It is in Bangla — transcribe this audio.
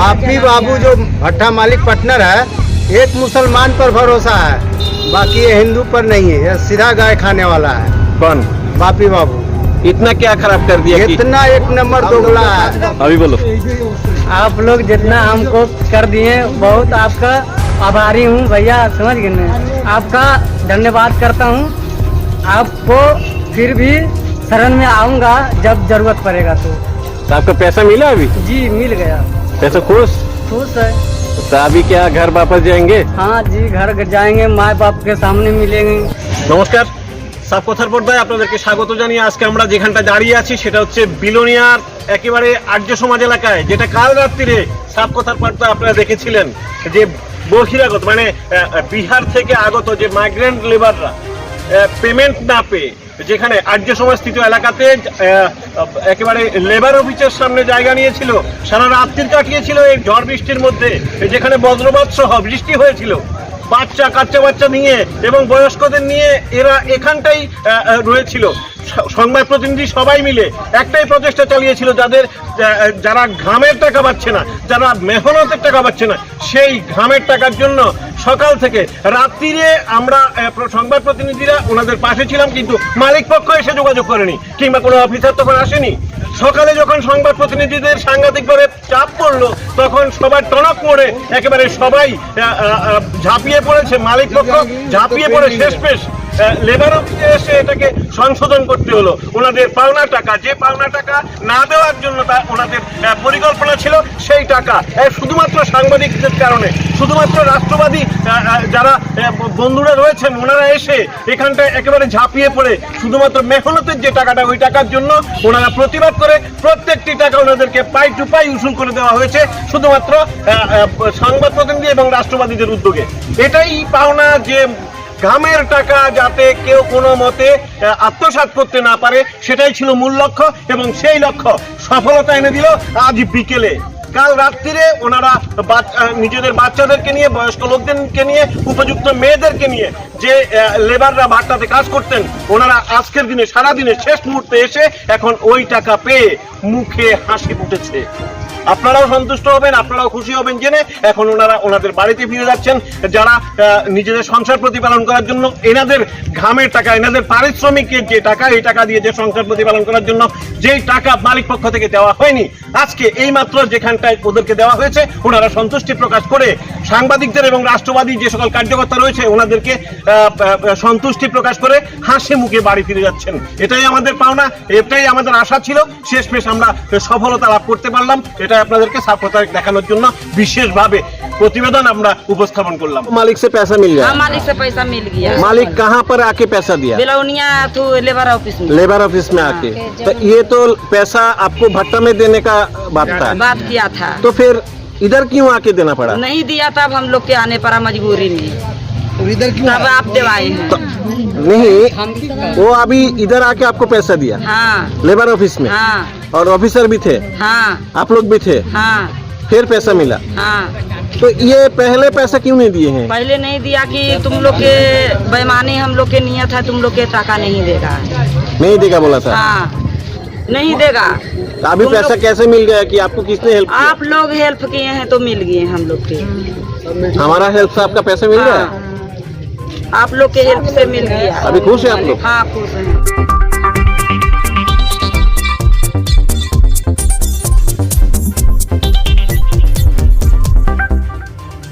बापी बाबू जो भट्टा मालिक पार्टनर है एक मुसलमान पर भरोसा है बाकी ये हिंदू पर नहीं है ये सीधा गाय खाने वाला है। कौन? बापी बाबू। इतना क्या खराब कर दिया इतना एक नंबर दोगला है। अभी बोलो। आप लोग जितना हमको कर दिए बहुत आपका आभारी हूँ भैया समझ गए ना? आपका धन्यवाद करता हूँ। आपको फिर भी शरण में आऊँगा जब ज़रूरत पड़ेगा तो। तो आपका पैसा मिला अभी? जी मिल गया। पैसा खुश खुश है तो अभी क्या घर वापस जाएंगे हाँ जी घर जाएंगे माँ बाप के सामने मिलेंगे নমস্কার সাপ কথার পর্দায় আপনাদেরকে স্বাগত জানিয়ে আজকে আমরা যেখানটা দাঁড়িয়ে আছি সেটা হচ্ছে বিলোনিয়ার একেবারে আর্য সমাজ এলাকায় যেটা কাল রাত্রিরে সাপ কথার পর্দায় আপনারা দেখেছিলেন যে বহিরাগত মানে আহ, বিহার থেকে আগত যে মাইগ্রেন্ট লেবাররা পেমেন্ট না পেয়ে, যেখানে আর্য সমাজস্থিত এলাকাতে একেবারে লেবার অফিসের সামনে জায়গা নিয়েছিল, সারা রাত্রির কাটিয়েছিল এই ঝড় বৃষ্টির মধ্যে, যেখানে বজ্রপাত সহ বৃষ্টি হয়েছিল। বাচ্চা, কাচ্চা বাচ্চা নিয়ে এবং বয়স্কদের নিয়ে এরা এখানটাই রয়েছিল। সংবাদ প্রতিনিধি সবাই মিলে একটাই প্রচেষ্টা চালিয়েছিল যাদের যারা ঘামের টাকা পাচ্ছে না, যারা মেহনতের টাকা পাচ্ছে না, সেই ঘামের টাকার জন্য সকাল থেকে রাত্রিরে আমরা সংবাদ প্রতিনিধিরা ওনাদের পাশে ছিলাম কিন্তু মালিক পক্ষ এসে যোগাযোগ করেনি কিংবা কোনো অফিসার তখন আসেনি। সকালে যখন সংবাদ প্রতিনিধিদের সাংঘাতিকভাবে চাপ পড়ল, তখন সবার টনক মোড়ে একেবারে সবাই ঝাঁপিয়ে পড়েছে, মালিক পক্ষ ঝাঁপিয়ে পড়ে শেষ পেশ লেবার অফিসে এসে এটাকে সংশোধন করতে হলো। ওনাদের পাওনা টাকা, যে পাওনা টাকা না দেওয়ার জন্য তা ওনাদের পরিকল্পনা ছিল সেই টাকা। শুধুমাত্র সাংবাদিকদের কারণে। শুধুমাত্র রাষ্ট্রবাদী যারা বন্ধুরা রয়েছেন, ওনারা এসে এখানটায় একেবারে ঝাঁপিয়ে পড়ে। শুধুমাত্র মেহনতের যে টাকাটা, ওই টাকার জন্য ওনারা প্রতিবাদ করে প্রত্যেকটি টাকা ওনাদেরকে পাই টু পাই উসুল করে দেওয়া হয়েছে। শুধুমাত্র সংবাদ প্রতিনিধি এবং রাষ্ট্রবাদীদের উদ্যোগে। এটাই পাওনা যে গ্রামের টাকা যাতে কেউ কোনো মতে আহ, আত্মসাৎ করতে না পারে সেটাই ছিল মূল লক্ষ্য এবং সেই লক্ষ্য সফলতা এনে দিল আজ বিকেলে। কাল রাত্রিরে ওনারা নিজেদের বাচ্চাদেরকে নিয়ে বয়স্ক লোকদেরকে নিয়ে উপযুক্ত মেয়েদেরকে নিয়ে যে লেবাররা ভাট্টাতে কাজ করতেন ওনারা আজকের দিনে সারা দিনে শেষ মুহূর্তে এসে এখন ওই টাকা পেয়ে মুখে হাসি ফুটেছে। আপনারাও সন্তুষ্ট হবেন, আপনারাও খুশি হবেন জেনে এখন ওনারা ওনাদের বাড়িতে ফিরে যাচ্ছেন। যারা নিজেদের সংসার প্রতিপালন করার জন্য এনাদের ঘামের টাকা, এনাদের পারিশ্রমিকের যে টাকা, এই টাকা দিয়ে যে সংসার প্রতিপালন করার জন্য যেই টাকা মালিক পক্ষ থেকে দেওয়া হয়নি, আজকে এই মাত্র যেখানটায় ওদেরকে দেওয়া হয়েছে, ওনারা সন্তুষ্টি প্রকাশ করে সাংবাদিকদের এবং রাষ্ট্রবাদী যে সকল কার্যকর্তা রয়েছে ওনাদেরকে আহ, আহ, সন্তুষ্টি প্রকাশ করে হাসি মুখে বাড়ি ফিরে যাচ্ছেন এটাই আমাদের পাওনা এটাই আমাদের আশা ছিল শেষমেশ আমরা সফলতা লাভ করতে পারলাম এটা আপনাদেরকে সাফলতা দেখানোর জন্য বিশেষভাবে প্রতিবেদন আমরা উপস্থাপন করলাম मालिक से पैसा मिल हाँ गया मालिक से पैसा मिल गया मालिक कहाँ पर आके पैसा दिया बेलौनिया तो लेबर ऑफिस में लेबर ऑफिस में आके तो ये तो पैसा आपको भट्टा में देने का बात था बात किया था तो फिर इधर क्यों आके देना पड़ा? नहीं दिया तब हम लोग के आने पड़ा मजबूरी में। तब आप दिवाए हैं। नहीं वो अभी इधर आके आपको पैसा दिया। हाँ। लेबर ऑफ़िस में। हाँ। और ऑफिसर भी थे। हाँ। आप लोग भी थे। हाँ। फिर पैसा मिला। हाँ। तो ये पहले पैसा क्यों नहीं दिए हैं? पहले नहीं दिया कि तुम लोग के बेईमानी हम लोग के नियत है तुम लोग के टाका नहीं देगा। नहीं देगा बोला था? हाँ। नहीं देगा। तो अभी पैसा कैसे मिल गया कि आपको किसने हेल्प किया? आप लोग हेल्प किए हैं तो मिल गए हम लोग के। हमारा हेल्प से आपका पैसा मिल गया? हाँ। आप लोग के हेल्प से मिल गया। अभी खुश है आप लोग? हाँ खुश हैं।